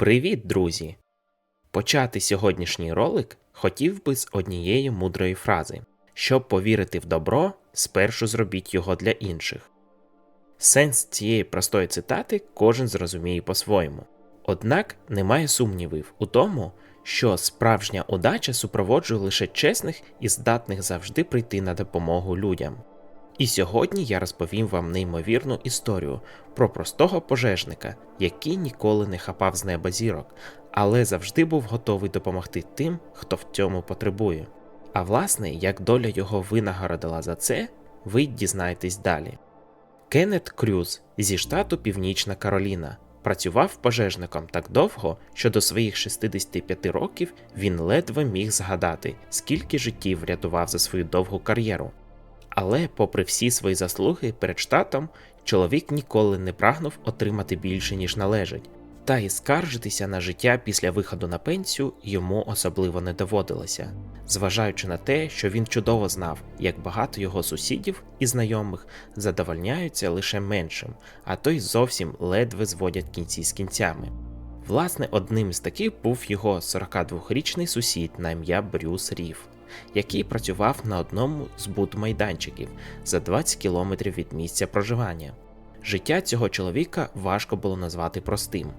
Привіт, друзі! Почати сьогоднішній ролик хотів би з однієї мудрої фрази: щоб повірити в добро, спершу зробіть його для інших. Сенс цієї простої цитати кожен зрозуміє по-своєму. Однак немає сумнівів у тому, що справжня удача супроводжує лише чесних і здатних завжди прийти на допомогу людям. І сьогодні я розповім вам неймовірну історію про простого пожежника, який ніколи не хапав з неба зірок, але завжди був готовий допомогти тим, хто в цьому потребує. А власне, як доля його винагородила за це, ви дізнаєтесь далі. Кеннет Крюз зі штату Північна Кароліна працював пожежником так довго, що до своїх 65 років він ледве міг згадати, скільки життів врятував за свою довгу кар'єру. Але, попри всі свої заслуги перед штатом, чоловік ніколи не прагнув отримати більше, ніж належить, та й скаржитися на життя після виходу на пенсію йому особливо не доводилося, зважаючи на те, що він чудово знав, як багато його сусідів і знайомих задовольняються лише меншим, а то й зовсім ледве зводять кінці з кінцями. Власне, одним з таких був його 42-річний сусід на ім'я Брюс Рів який працював на одному з будмайданчиків за 20 кілометрів від місця проживання. Життя цього чоловіка важко було назвати простим,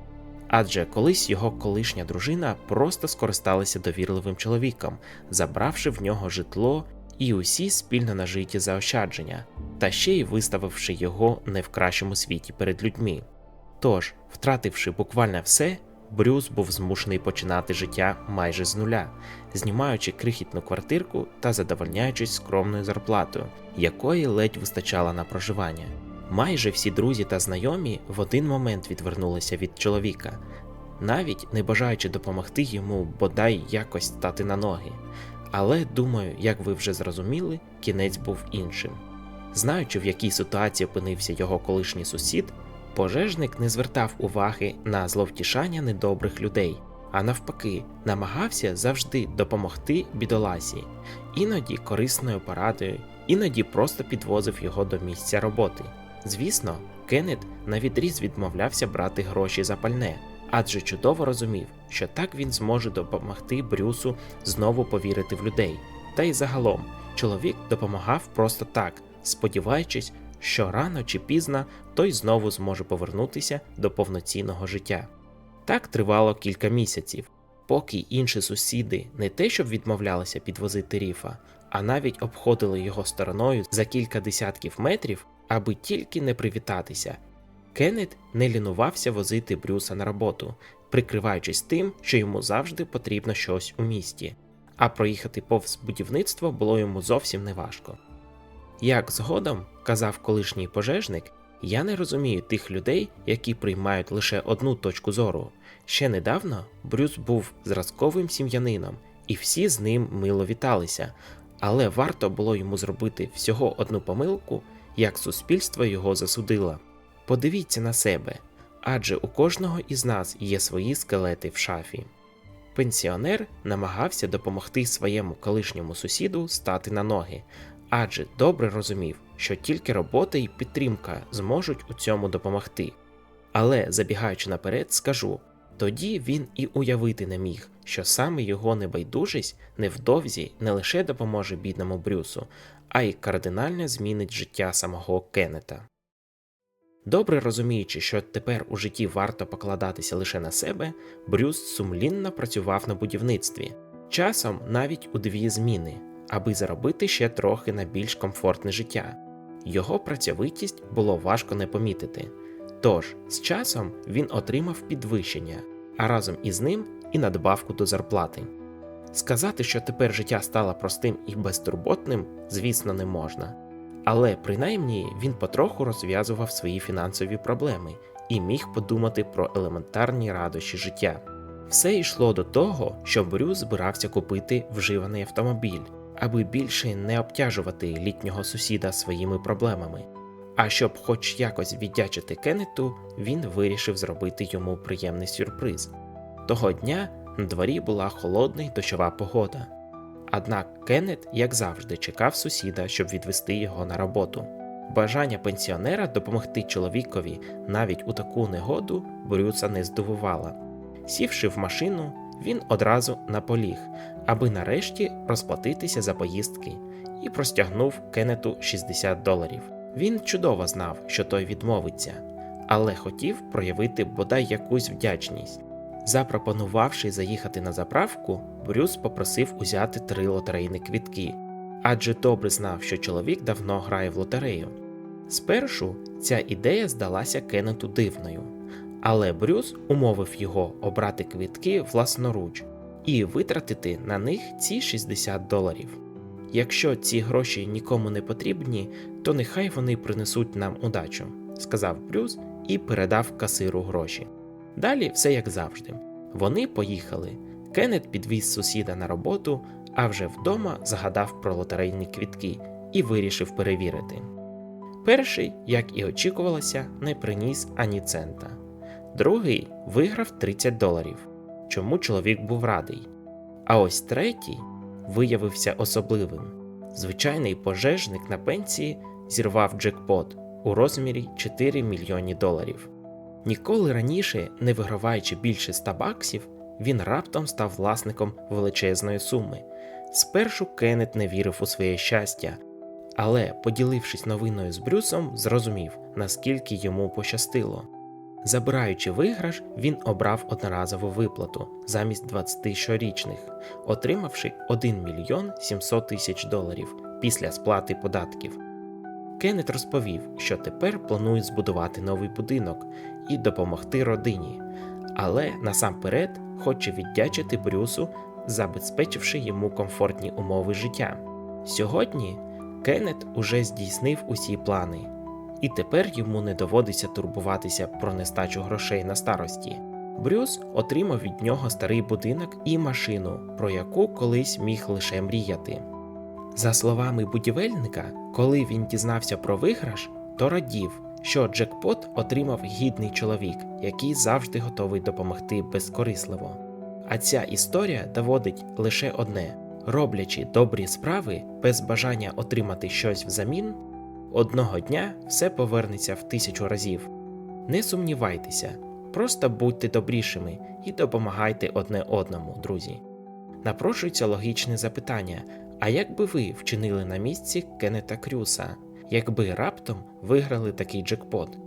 адже колись його колишня дружина просто скористалася довірливим чоловіком, забравши в нього житло і усі спільно нажиті заощадження, та ще й виставивши його не в кращому світі перед людьми. Тож, втративши буквально все, Брюс був змушений починати життя майже з нуля, знімаючи крихітну квартирку та задовольняючись скромною зарплатою, якої ледь вистачало на проживання. Майже всі друзі та знайомі в один момент відвернулися від чоловіка, навіть не бажаючи допомогти йому бодай якось стати на ноги. Але думаю, як ви вже зрозуміли, кінець був іншим. Знаючи, в якій ситуації опинився його колишній сусід, Пожежник не звертав уваги на зловтішання недобрих людей, а навпаки, намагався завжди допомогти бідоласі, іноді корисною порадою, іноді просто підвозив його до місця роботи. Звісно, Кеннет навідріз відмовлявся брати гроші за пальне, адже чудово розумів, що так він зможе допомогти Брюсу знову повірити в людей. Та й загалом чоловік допомагав просто так, сподіваючись, що рано чи пізно той знову зможе повернутися до повноцінного життя. Так тривало кілька місяців, поки інші сусіди не те, щоб відмовлялися підвозити ріфа, а навіть обходили його стороною за кілька десятків метрів, аби тільки не привітатися. Кеннет не лінувався возити Брюса на роботу, прикриваючись тим, що йому завжди потрібно щось у місті, а проїхати повз будівництво було йому зовсім неважко. Як згодом казав колишній пожежник, я не розумію тих людей, які приймають лише одну точку зору. Ще недавно Брюс був зразковим сім'янином, і всі з ним мило віталися, але варто було йому зробити всього одну помилку, як суспільство його засудило. Подивіться на себе, адже у кожного із нас є свої скелети в шафі. Пенсіонер намагався допомогти своєму колишньому сусіду стати на ноги, адже добре розумів, що тільки робота і підтримка зможуть у цьому допомогти. Але, забігаючи наперед, скажу тоді він і уявити не міг, що саме його небайдужість невдовзі не лише допоможе бідному Брюсу, а й кардинально змінить життя самого Кеннета. Добре розуміючи, що тепер у житті варто покладатися лише на себе, Брюс сумлінно працював на будівництві, часом навіть у дві зміни, аби заробити ще трохи на більш комфортне життя. Його працьовитість було важко не помітити. Тож, з часом він отримав підвищення, а разом із ним і надбавку до зарплати. Сказати, що тепер життя стало простим і безтурботним, звісно, не можна. Але принаймні він потроху розв'язував свої фінансові проблеми і міг подумати про елементарні радощі життя. Все йшло до того, що Брюс збирався купити вживаний автомобіль аби більше не обтяжувати літнього сусіда своїми проблемами. А щоб хоч якось віддячити Кеннету, він вирішив зробити йому приємний сюрприз. Того дня на дворі була холодна й дощова погода. Однак Кеннет, як завжди, чекав сусіда, щоб відвести його на роботу. Бажання пенсіонера допомогти чоловікові навіть у таку негоду Брюса не здивувало. Сівши в машину, він одразу наполіг, аби нарешті розплатитися за поїздки, і простягнув Кеннету 60 доларів. Він чудово знав, що той відмовиться, але хотів проявити бодай якусь вдячність. Запропонувавши заїхати на заправку, Брюс попросив узяти три лотерейні квітки, адже добре знав, що чоловік давно грає в лотерею. Спершу ця ідея здалася Кеннету дивною, але Брюс умовив його обрати квітки власноруч і витратити на них ці 60 доларів. Якщо ці гроші нікому не потрібні, то нехай вони принесуть нам удачу, сказав Брюс і передав касиру гроші. Далі все як завжди. Вони поїхали. Кеннет підвіз сусіда на роботу, а вже вдома загадав про лотерейні квітки і вирішив перевірити. Перший, як і очікувалося, не приніс ані цента. Другий виграв 30 доларів, чому чоловік був радий. А ось третій виявився особливим. Звичайний пожежник на пенсії зірвав джекпот у розмірі 4 мільйони доларів. Ніколи раніше, не виграваючи більше 100 баксів, він раптом став власником величезної суми. Спершу Кеннет не вірив у своє щастя, але, поділившись новиною з Брюсом, зрозумів, наскільки йому пощастило. Забираючи виграш, він обрав одноразову виплату замість 20 щорічних, отримавши 1 мільйон 700 тисяч доларів після сплати податків. Кеннет розповів, що тепер планує збудувати новий будинок і допомогти родині, але насамперед хоче віддячити Брюсу, забезпечивши йому комфортні умови життя. Сьогодні Кеннет уже здійснив усі плани, і тепер йому не доводиться турбуватися про нестачу грошей на старості. Брюс отримав від нього старий будинок і машину, про яку колись міг лише мріяти. За словами будівельника, коли він дізнався про виграш, то радів, що джекпот отримав гідний чоловік, який завжди готовий допомогти безкорисливо. А ця історія доводить лише одне: роблячи добрі справи без бажання отримати щось взамін, одного дня все повернеться в тисячу разів. Не сумнівайтеся, просто будьте добрішими і допомагайте одне одному, друзі. Напрошується логічне запитання: а як би ви вчинили на місці Кеннета Крюса, якби раптом виграли такий джекпот?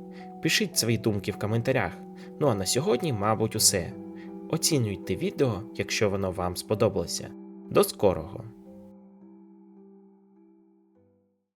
Пишіть свої думки в коментарях. Ну а на сьогодні, мабуть, усе. Оцінюйте відео, якщо воно вам сподобалося. До скорого!